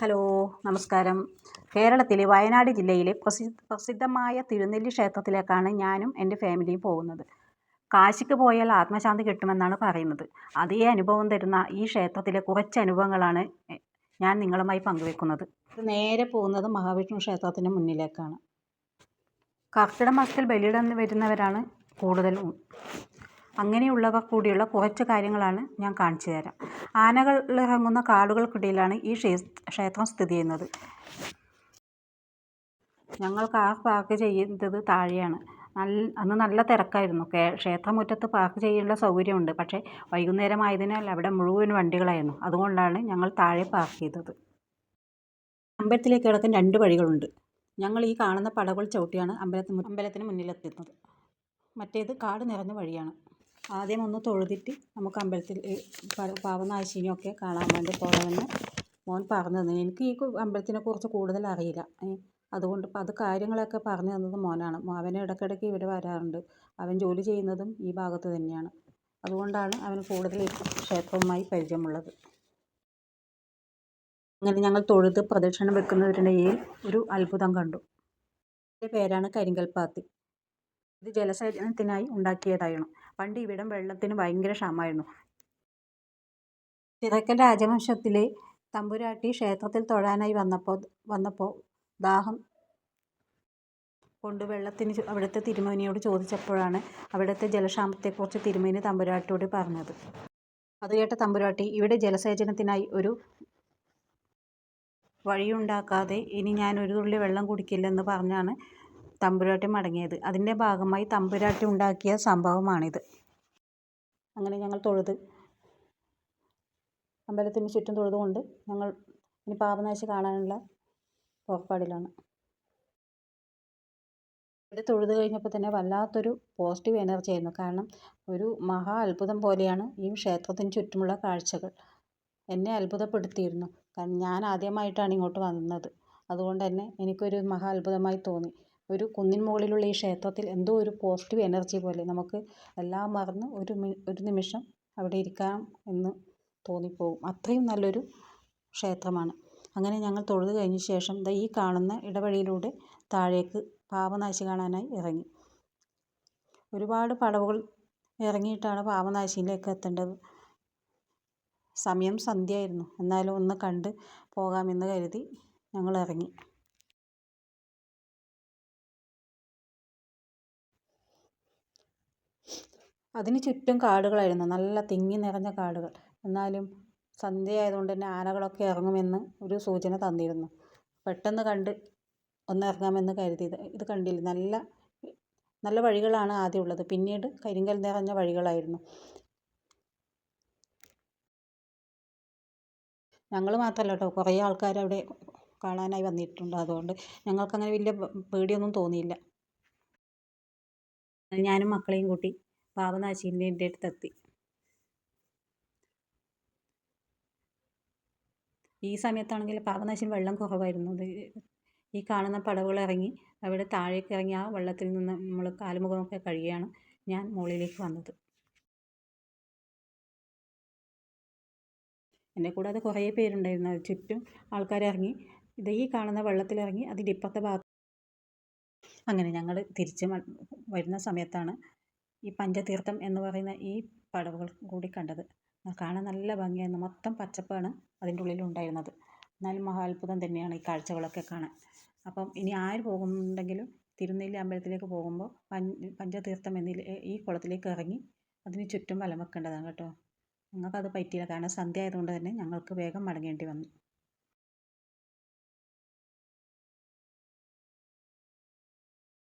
Hello നമസ്കാരം. കേരളത്തിലെ വയനാട് ജില്ലയിലെ പ്രസി പ്രസിദ്ധമായ തിരുനെല്ലി ക്ഷേത്രത്തിലേക്കാണ് ഞാനും എന്റെ ഫാമിലിയും പോകുന്നത്. കാശിക്ക് പോയാൽ ആത്മശാന്തി കിട്ടുമെന്നാണ് പറയുന്നത്. അതേ അനുഭവം തരുന്ന ഈ ക്ഷേത്രത്തിലെ കുറച്ച് അനുഭവങ്ങളാണ് ഞാൻ നിങ്ങളുമായി പങ്കുവെക്കുന്നത്. നേരെ പോകുന്നത് മഹാവിഷ്ണു ക്ഷേത്രത്തിന് മുന്നിലേക്കാണ്. കർക്കിടക മാസത്തിൽ ബലിയിടാൻ വരുന്നവരാണ് കൂടുതലും. അങ്ങനെയുള്ളവർ കൂടിയുള്ള കുറച്ച് കാര്യങ്ങളാണ് ഞാൻ കാണിച്ചു തരാം. ആനകൾ ഇറങ്ങുന്ന കാടുകൾക്കിടയിലാണ് ഈ ക്ഷേത്രം സ്ഥിതി ചെയ്യുന്നത്. ഞങ്ങൾ കാർ പാർക്ക് ചെയ്യുന്നത് താഴെയാണ്. നല്ല അന്ന് നല്ല തിരക്കായിരുന്നു. ക്ഷേത്രമുറ്റത്ത് പാർക്ക് ചെയ്യാനുള്ള സൗകര്യമുണ്ട്. പക്ഷേ വൈകുന്നേരമായതിനാൽ അവിടെ മുഴുവൻ വണ്ടികളായിരുന്നു. അതുകൊണ്ടാണ് ഞങ്ങൾ താഴെ പാർക്ക് ചെയ്തത്. അമ്പലത്തിലേക്ക് കിടക്കാൻ രണ്ട് വഴികളുണ്ട്. ഞങ്ങൾ ഈ കാണുന്ന പടകൾ ചവിട്ടിയാണ് അമ്പലത്തിന് അമ്പലത്തിന് മുന്നിലെത്തുന്നത് മറ്റേത് കാട് നിറഞ്ഞ വഴിയാണ്. ആദ്യം ഒന്ന് തൊഴുതിട്ട് നമുക്ക് അമ്പലത്തിൽ പാവനാശിനിയൊക്കെ കാണാൻ വേണ്ടി പോകണമെന്ന് മോൻ പറഞ്ഞു തന്നു. എനിക്ക് ഈ അമ്പലത്തിനെ കുറിച്ച് കൂടുതൽ അറിയില്ല. അതുകൊണ്ട് അത് കാര്യങ്ങളൊക്കെ പറഞ്ഞു തന്നത് മോനാണ്. അവൻ ഇടയ്ക്കിടയ്ക്ക് ഇവിടെ വരാറുണ്ട്. അവൻ ജോലി ചെയ്യുന്നതും ഈ ഭാഗത്ത് തന്നെയാണ്. അതുകൊണ്ടാണ് അവന് കൂടുതൽ ക്ഷേത്രവുമായി പരിചയമുള്ളത്. അങ്ങനെ ഞങ്ങൾ തൊഴുത് പ്രദക്ഷിണം വെക്കുന്നതിനിടയിൽ ഒരു അത്ഭുതം കണ്ടു. എന്റെ പേരാണ് കരിങ്കൽപ്പാത്തി. ഇത് ജലസേചനത്തിനായി ഉണ്ടാക്കിയതായിരുന്നു. പണ്ട് ഇവിടം വെള്ളത്തിന് ഭയങ്കര ക്ഷാമമായിരുന്നു. കിഴക്കൻ രാജവംശത്തിലെ തമ്പുരാട്ടി ക്ഷേത്രത്തിൽ തൊഴാനായി വന്നപ്പോൾ വന്നപ്പോൾ ദാഹം കൊണ്ട് വെള്ളത്തിന് അവിടുത്തെ തിരുമേനിയോട് ചോദിച്ചപ്പോഴാണ് അവിടുത്തെ ജലക്ഷാമത്തെക്കുറിച്ച് തിരുമേനി തമ്പുരാട്ടിയോട് പറഞ്ഞത്. അത് കേട്ട തമ്പുരാട്ടി ഇവിടെ ജലസേചനത്തിനായി ഒരു വഴിയുണ്ടാക്കാതെ ഇനി ഞാൻ ഒരു തുള്ളി വെള്ളം കുടിക്കില്ലെന്ന് പറഞ്ഞാണ് തമ്പുരാട്ടി മടങ്ങിയത്. അതിന്റെ ഭാഗമായി തമ്പുരാട്ടി ഉണ്ടാക്കിയ സംഭവമാണിത്. അങ്ങനെ ഞങ്ങൾ തൊഴുത്. അമ്പലത്തിന് ചുറ്റും തൊഴുതുകൊണ്ട് ഞങ്ങൾ ഇനി പാപനാശി കാണാനുള്ള പുറപ്പാടിലാണ് ഇവിടെ തൊഴുത് കഴിഞ്ഞപ്പോൾ തന്നെ വല്ലാത്തൊരു പോസിറ്റീവ് എനർജി ആയിരുന്നു. കാരണം ഒരു മഹാ അത്ഭുതം പോലെയാണ് ഈ ക്ഷേത്രത്തിന് ചുറ്റുമുള്ള കാഴ്ചകൾ. എന്നെ അത്ഭുതപ്പെടുത്തിയിരുന്നു. കാരണം ഞാൻ ആദ്യമായിട്ടാണ് ഇങ്ങോട്ട് വന്നത്. അതുകൊണ്ട് തന്നെ എനിക്കൊരു മഹാ അത്ഭുതമായി തോന്നി. ഒരു കുന്നിൻ മുകളിലുള്ള ഈ ക്ഷേത്രത്തിൽ എന്തോ ഒരു പോസിറ്റീവ് എനർജി പോലെ നമുക്ക് എല്ലാം മറന്ന് ഒരു ഒരു നിമിഷം അവിടെ ഇരിക്കാം എന്ന് തോന്നിപ്പോകും. അത്രയും നല്ലൊരു ക്ഷേത്രമാണ്. അങ്ങനെ ഞങ്ങൾ തൊഴുത് കഴിഞ്ഞ ശേഷം ദാ ഈ കാണുന്ന ഇടവഴിയിലൂടെ താഴേക്ക് പാപനാശി കാണാനായി ഇറങ്ങി. ഒരുപാട് പടവുകൾ ഇറങ്ങിയിട്ടാണ് പാപനാശിയിലേക്ക് എത്തേണ്ടത്. സമയം സന്ധ്യയായിരുന്നു. എന്നാലും ഒന്ന് കണ്ട് പോകാമെന്ന് കരുതി ഞങ്ങൾ ഇറങ്ങി. അതിന് ചുറ്റും കാടുകളായിരുന്നു. നല്ല തിങ്ങി നിറഞ്ഞ കാടുകൾ. എന്നാലും സന്ധ്യയായതുകൊണ്ട് തന്നെ ആനകളൊക്കെ ഇറങ്ങുമെന്ന് ഒരു സൂചന തന്നിരുന്നു. പെട്ടെന്ന് കണ്ട് ഒന്ന് ഇറങ്ങാമെന്ന് കരുതിയത്. ഇത് കണ്ടില്ല. നല്ല നല്ല വഴികളാണ് ആദ്യം ഉള്ളത്. പിന്നീട് കരിങ്കൽ നിറഞ്ഞ വഴികളായിരുന്നു. ഞങ്ങൾ മാത്രമല്ല കേട്ടോ. കുറേ ആൾക്കാർ അവിടെ കാണാനായി വന്നിട്ടുണ്ട്. അതുകൊണ്ട് ഞങ്ങൾക്കങ്ങനെ വലിയ പേടിയൊന്നും തോന്നിയില്ല. ഞാനും മക്കളെയും കൂട്ടി പാപനാശിന്റെ അടുത്തെത്തി ഈ സമയത്താണെങ്കിൽ പാപനാശിയിൽ വെള്ളം കുറവായിരുന്നു. ഈ കാണുന്ന പടവുകൾ ഇറങ്ങി അവിടെ താഴേക്ക് ഇറങ്ങി ആ വെള്ളത്തിൽ നിന്ന് നമ്മൾ കാലുമുഖമൊക്കെ കഴുകിയാണ് ഞാൻ മുകളിലേക്ക് വന്നത്. എന്നെ കൂടാതെ കുറേ പേരുണ്ടായിരുന്നു. അത് ചുറ്റും ആൾക്കാർ ഇറങ്ങി. ഇത് ഈ കാണുന്ന വെള്ളത്തിലിറങ്ങി അതിന്റെ ഇപ്പുറത്തെ ഭാഗത്ത്. അങ്ങനെ ഞങ്ങൾ തിരിച്ച് വരുന്ന സമയത്താണ് ഈ പഞ്ചതീർത്ഥം എന്ന് പറയുന്ന ഈ പടവുകൾ കൂടി കണ്ടത്. കാണാൻ നല്ല ഭംഗിയായിരുന്നു. മൊത്തം പച്ചപ്പാണ് അതിന്റെ ഉള്ളിൽ ഉണ്ടായിരുന്നത് എന്നാലും മഹാത്ഭുതം തന്നെയാണ് ഈ കാഴ്ചകളൊക്കെ കാണാൻ. അപ്പം ഇനി ആര് പോകുന്നുണ്ടെങ്കിലും തിരുനെല്ലി അമ്പലത്തിലേക്ക് പോകുമ്പോൾ പഞ്ചതീർത്ഥം എന്ന ഈ കുളത്തിലേക്ക് ഇറങ്ങി അതിന് ചുറ്റും വലം വെക്കേണ്ടതാണ് കേട്ടോ. ഞങ്ങൾക്കത് പറ്റിയില്ല. കാരണം സന്ധ്യ ആയതുകൊണ്ട് തന്നെ ഞങ്ങൾക്ക് വേഗം മടങ്ങേണ്ടി വന്നു.